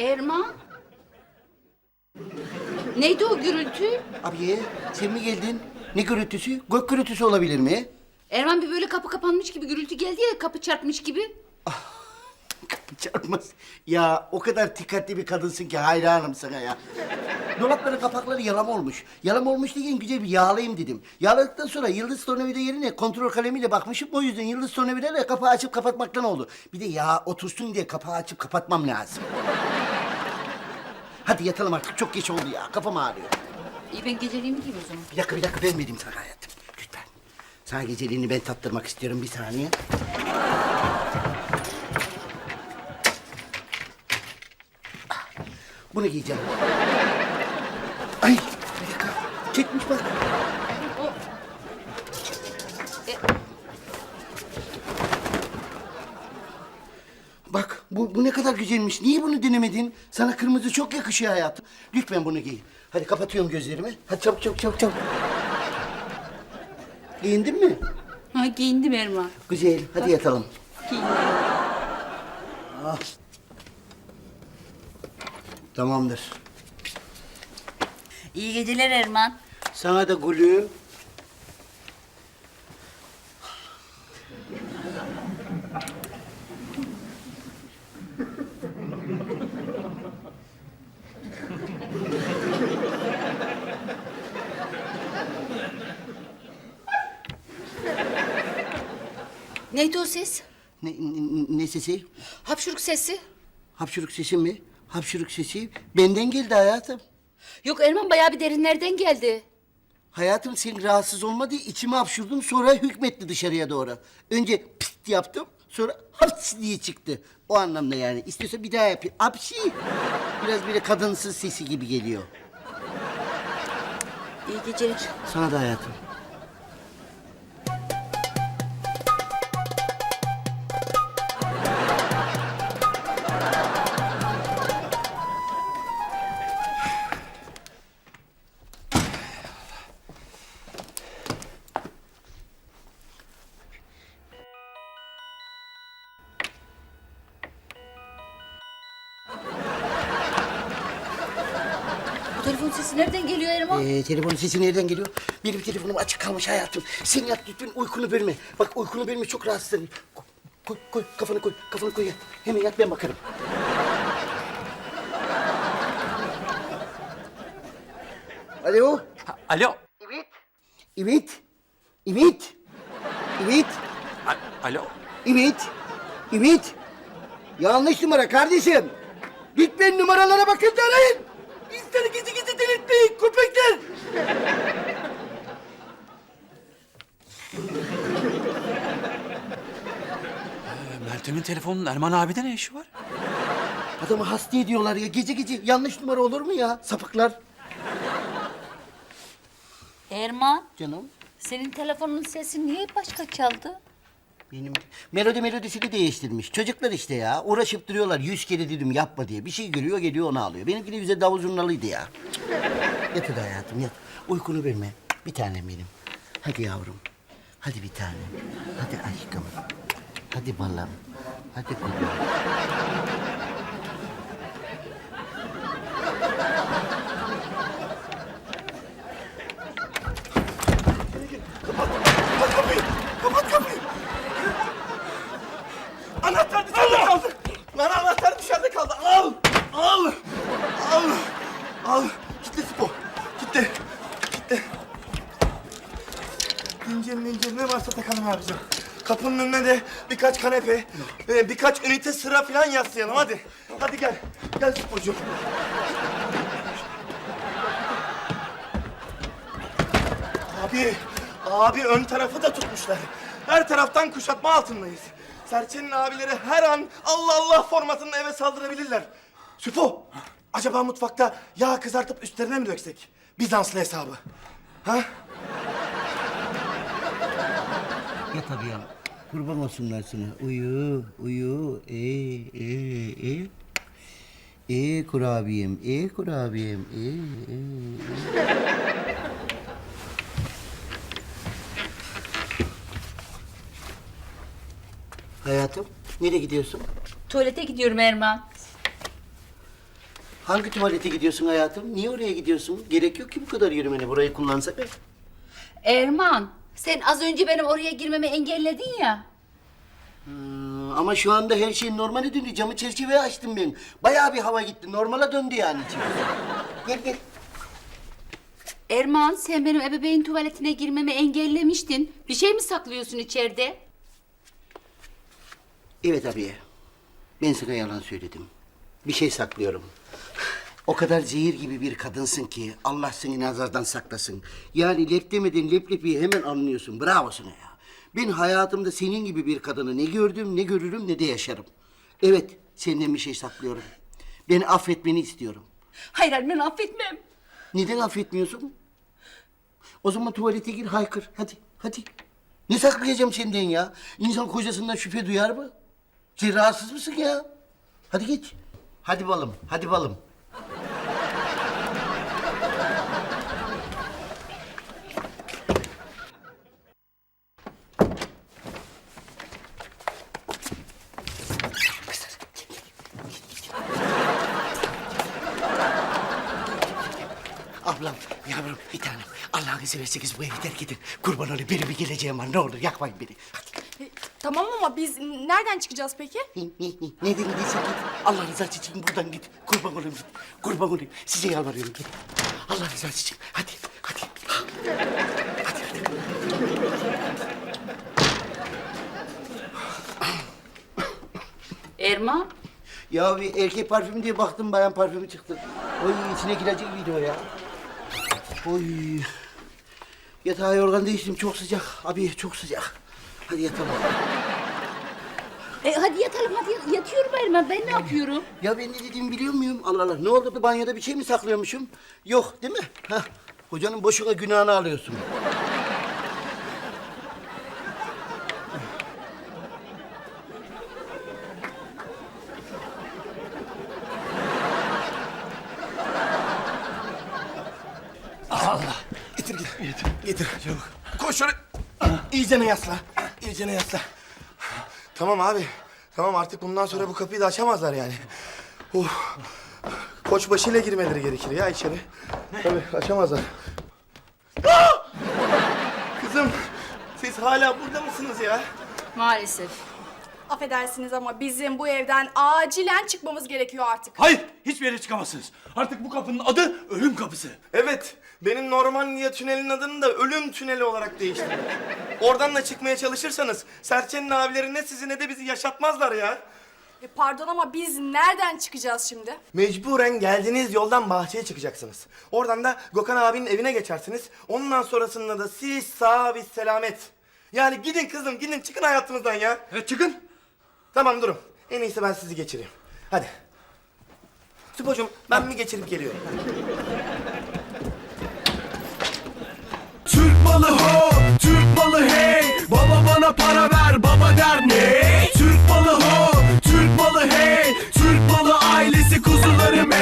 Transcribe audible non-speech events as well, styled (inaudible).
Erman? Neydi o gürültü? Abiye sen mi geldin? Ne gürültüsü? Gök gürültüsü olabilir mi? Erman bir böyle kapı kapanmış gibi gürültü geldi ya kapı çarpmış gibi. Kapı çarpmaz. Ya o kadar dikkatli bir kadınsın ki hayranım sana ya. Dolapların kapakları yalam olmuş. Yalam olmuş diye güzel bir yağlayayım dedim. Yağladıktan sonra yıldız tornavida yerine kontrol kalemiyle bakmışım. O yüzden yıldız tornavidayla kapağı açıp kapatmaktan oldu. Bir de yağ otursun diye kapağı açıp kapatmam lazım. Hadi yatalım artık çok geç oldu ya. Kafam ağrıyor. İyi ben geceliğimi giyeyim o zaman. Bir dakika bir dakika ben vereyim sana hayatım. Lütfen. Sana geceliğini ben tattırmak istiyorum bir saniye. Ah, Bunu giyeceğim. Ay bir dakika. Çekmiş bak. O... E, Bak bu, bu ne kadar güzelmiş. Niye bunu denemedin? Sana kırmızı çok yakışıyor hayatım. Lütfen bunu giy. Hadi kapatıyorum gözlerimi. Hadi çabuk çabuk çabuk çabuk. Giyindin mi? ha giyindim Erman. Güzel. Hadi yatalım. Giyindim. Tamamdır. İyi geceler Erman. Sana da gülüm. Neydi o ses? Ne, ne, ne sesi? Hapşuruk sesi. Hapşuruk sesi mi? Hapşuruk sesi benden geldi hayatım. Yok Erman bayağı bir derinlerden geldi. Hayatım sen rahatsız olmadı içime hapşurdum sonra hükmetti dışarıya doğru. Önce pist yaptım sonra haps diye çıktı. O anlamda yani. İstiyorsa bir daha yapayım. Apşi. Biraz böyle kadınsız sesi gibi geliyor. İyi geceler. Sana da hayatım. Telefon sesi nereden geliyor Erman? Ee, telefonun sesi nereden geliyor? Benim telefonum açık kalmış hayatım. Sen yat lütfen uykunu bölme. Bak uykunu bölme çok rahatsız ederim. Koy, koy, koy, kafanı koy, kafanı koy yat. Hemen yat ben bakarım. Alo? Alo. Evet. Evet. Evet. Evet. A- Alo. Evet. Evet. Yanlış numara kardeşim. Lütfen numaralara bakın da arayın. İnsanı gizli delirtmeyin köpekler. Meltem'in telefonunun Erman abide ne işi var? Adamı hasta ediyorlar ya. Gece gece yanlış numara olur mu ya? Sapıklar. Erman Canım. senin telefonun sesi niye başka çaldı? Benim melodi melodisini değiştirmiş. Çocuklar işte ya. Uğraşıp duruyorlar. Yüz kere dedim yapma diye. Bir şey görüyor geliyor onu alıyor. Benimki de bize davul zurnalıydı ya. yat hadi hayatım yat. Uykunu verme. Bir tanem benim. Hadi yavrum. Hadi bir tanem. Hadi aşkım. Hadi balım. Hadi kulum. Kapat kapıyı! Kapat kapıyı! Anahtar dışarıda kaldı! Lan anahtar dışarıda kaldı! Al! Al! Al! Al! Kitle Spo! Kitle! Kitle! İncir mincir ne varsa takalım abicim. Kapının önüne de birkaç kanepe, e, birkaç ünite sıra falan yaslayalım hadi. Hadi gel. Gel Spocuğum. Abi, abi ön tarafı da tutmuşlar. Her taraftan kuşatma altındayız. Serçenin abileri her an Allah Allah formatında eve saldırabilirler. Süpo, acaba mutfakta yağ kızartıp üstlerine mi döksek? Bizanslı hesabı. Ha? Yat hadi ya. Kurban olsunlar sana. Uyu, uyu. E, e, e. E kurabiyem, e kurabiyem, e, e, e. Hayatım, nereye gidiyorsun? Tuvalete gidiyorum Erman. Hangi tuvalete gidiyorsun hayatım? Niye oraya gidiyorsun? Gerek yok ki bu kadar yürümene. Burayı kullansak ya. Erman sen az önce benim oraya girmemi engelledin ya. Hmm, Ama şu anda her şey normale döndü. Camı çerçeveye açtım ben. Bayağı bir hava gitti. Normala döndü yani. (laughs) Gel gel. Erman sen benim ebeveyn tuvaletine girmemi engellemiştin. Bir şey mi saklıyorsun içeride? Evet abiye. Ben sana yalan söyledim. Bir şey saklıyorum. O kadar zehir gibi bir kadınsın ki Allah seni nazardan saklasın. Yani lep demeden leblebiyi hemen anlıyorsun. Bravo sana ya. Ben hayatımda senin gibi bir kadını ne gördüm, ne görürüm, ne de yaşarım. Evet, senden bir şey saklıyorum. Beni affetmeni istiyorum. Hayır hayır ben affetmem. Neden affetmiyorsun? O zaman tuvalete gir, haykır. Hadi, hadi. Ne saklayacağım senden ya? İnsan kocasından şüphe duyar mı? Sen rahatsız mısın ya? Hadi geç. Hadi balım, hadi balım. Ablam, yavrum, bir tanem. Allah'ını severseniz bu evi terk edin. Kurban olayım, benim bir geleceğim var. Ne olur yakmayın beni. Hadi. Tamam ama biz nereden çıkacağız peki? Ne, ne, ne, ne dedin gitsin git. Allah rızası için buradan git. Kurban olayım git. Kurban olayım. Size yalvarıyorum git. Allah rızası için. Hadi, hadi. Hadi, hadi. Erman Ya bir erkek parfümü diye baktım bayan parfümü çıktı. Oy içine girecek video ya. Oy. Yatağı yorgan değiştim çok sıcak. Abi çok sıcak. Hadi yatalım. e, hadi yatalım hadi yatıyorum Erman ben ne yapıyorum? Ya ben ne dediğimi biliyor muyum? Allah Allah. Ne oldu da banyoda bir şey mi saklıyormuşum? Yok değil mi? Hah. Hocanın boşuna günahını alıyorsun. Getir getir. Getir. Getir. Çabuk. Koş şöyle. İyicene yasla. İyicene yasla. Tamam abi. Tamam artık bundan sonra bu kapıyı da açamazlar yani. Uh. Koç başıyla girmeleri gerekir ya içeri. Tabii açamazlar. Ah! Kızım siz hala burada mısınız ya? Maalesef. Affedersiniz ama bizim bu evden acilen çıkmamız gerekiyor artık. Hayır, hiçbir yere çıkamazsınız. Artık bu kapının adı ölüm kapısı. Evet, benim Normandiya tünelinin adını da ölüm tüneli olarak değiştirdim. Oradan da çıkmaya çalışırsanız Serçe'nin abileri ne sizi ne de bizi yaşatmazlar ya. E, pardon ama biz nereden çıkacağız şimdi? Mecburen geldiğiniz yoldan bahçeye çıkacaksınız. Oradan da Gökhan abinin evine geçersiniz. Ondan sonrasında da siz sağ biz selamet. Yani gidin kızım gidin çıkın hayatımızdan ya. Evet çıkın. Tamam durun. En iyisi ben sizi geçireyim. Hadi. Süpocuğum ben mi geçirip geliyorum? Türk malı ho, Türk malı hey Baba bana para ver